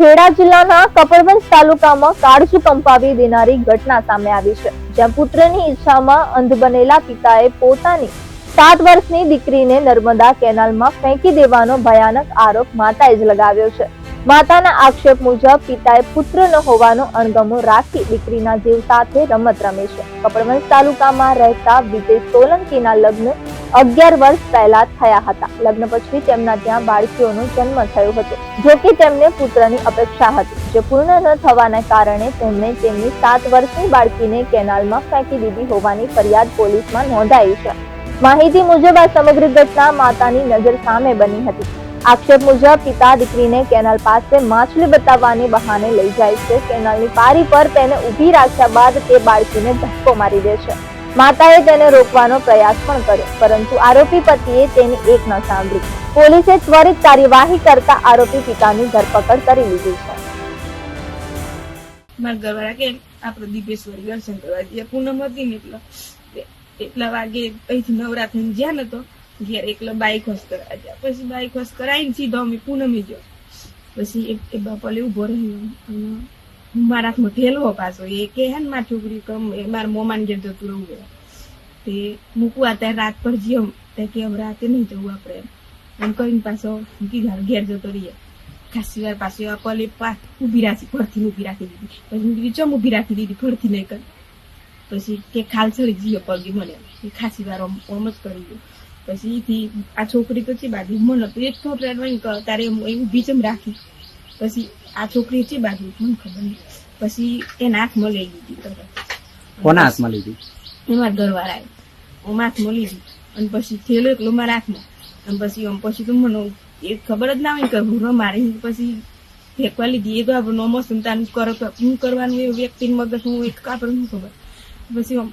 ખેડા જિલ્લાના કપડવંજ તાલુકામાં કાળજુ કંપાવી દેનારી ઘટના સામે આવી છે, જ્યાં પુત્રની ઈચ્છામાં અંધ બનેલા પિતાએ પોતાની સાત વર્ષની દીકરીને નર્મદા કેનાલમાં ફેંકી દેવાનો ભયાનક આરોપ માતાએ જ લગાવ્યો છે. માતાના આક્ષેપ મુજબ પિતાએ પુત્ર ન હોવાનો અણગમો રાખી દીકરીના જીવ સાથે રમત રમે છે. કપડવંજ તાલુકામાં રહેતા વિજય સોલંકીના લગ્ન અગિયાર વર્ષ પહેલા થયા હતા. લગ્ન પછી તેમના ત્યાં બાળકીઓનો જન્મ થયો હતો. જો કે તેમને પુત્રની અપેક્ષા હતી. જે પૂર્ણ ન થવાના કારણે તેમણે તેમની સાત વર્ષની બાળકીને કેનાલમાં ફેંકી દીધી હોવાની ફરિયાદ પોલીસમાં નોંધાઈ છે. માહિતી મુજબ આ સમગ્ર ઘટના માતાની નજર સામે બની હતી. આક્ષેપ મુજબ પિતા દીકરીને કેનાલ પાસે માછલી બતાવવાની બહાને લઈ જાય છે. કેનાલની પારી પર તેને ઊભી રાખ્યા બાદ તે બાળકીને ધક્કો મારી દે છે. માતાએ તેને રોકવાનો પ્રયાસ પણ કર્યો, પરંતુ આરોપી પતિએ તેની એક ન સાંભળી. પોલીસે ત્વરિત કાર્યવાહી કરતા આરોપી પિતાની ધરપકડ કરી લીધી છે. મારા ઘરવાળા કે આપણે દીપેશ્વરી દર્શન કરવા જઈએ પૂનમ હતી ને એટલે એટલા વાગે અહીંથી નવરા થઈને જ્યાં ને તો ઘેર એકલો બાઈક હોસ કરવા ગયા. પછી બાઈક હોસ કરાવીને સીધો અમે પૂનમે ગયો. પછી એ બાપાલે ઊભો રહ્યો. અને મારા હાથમાં ઠેલવો પાછો એ કે હે ને મારી છોકરી કમ એ મારા મોમાન ઘેર જતું રહું તે મૂકવા ત્યારે રાત પર જીઓ તે કે હવે રાતે નહીં જવું આપણે એમ. કરીને પાછો મૂકી ઘર ઘેર જતો રહીએ. ખાસી વાર પાછી આ પલે પા ઊભી રાખી ફરથી ઊભી રાખી દીધી. પછી મેં ચમ ઊભી રાખી દીધી? ફરથી નહીં કરી. પછી કે ખાલ ચડી જીયો પગે મને. એ ખાસી વાર આમ જ કરી ગયું. પછી આ છોકરી તો છે બાજુ મને તો એક છોકરા તારે એ ઊભી ચમ રાખી. પછી આ છોકરી છે બાજુ મને ખબર નહીં. પછી એના હાથમાં લઈ લીધી તરત કોના હાથમાં લીધી એમાં ઘરવાળા હું હાથમાં લીધી અને પછી થયેલો એકલો મારા હાથમાં. અને પછી આમ પછી તો મને એ ખબર જ ના હોય કે ભૂરો મારી પછી ફેંકવા લીધી. એ તો આપણે નોમો સંતાન કરો તો હું કરવાનું એ વ્યક્તિનું મગજ હું એક આપણે શું ખબર. પછી આમ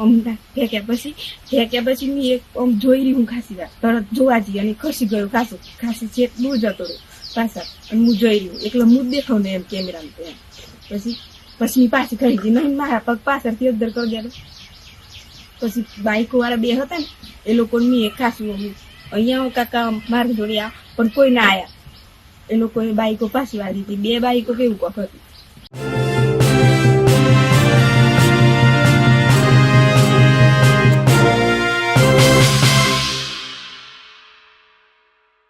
આમ ફેંક્યા પછી ફેંક્યા પછી મેં એક આમ જોઈ રહી હું ખાસી વાર. તરત જોવા જઈએ અને ખસી ગયો ખાસો. ખાસી છે દૂર જતો રહ્યો પાછળ અને હું જોઈ રહ્યું એટલે હું દેખાવ ને એમ કેમેરામાં એમ. પછી પછી પાછી કરી ગઈ. નહીં, મારા પગ પાછળથી અદ્દર કરી ગયા પછી બાઈકો વાળા બે હતા ને, એ લોકો મેં એક ખાસું અહીંયા કાકા મારી જોડે આ પણ કોઈ ના આવ્યા એ લોકોએ બાઈકો પાછી વાળી હતી બે બાઈકો કેવું કોક હતી.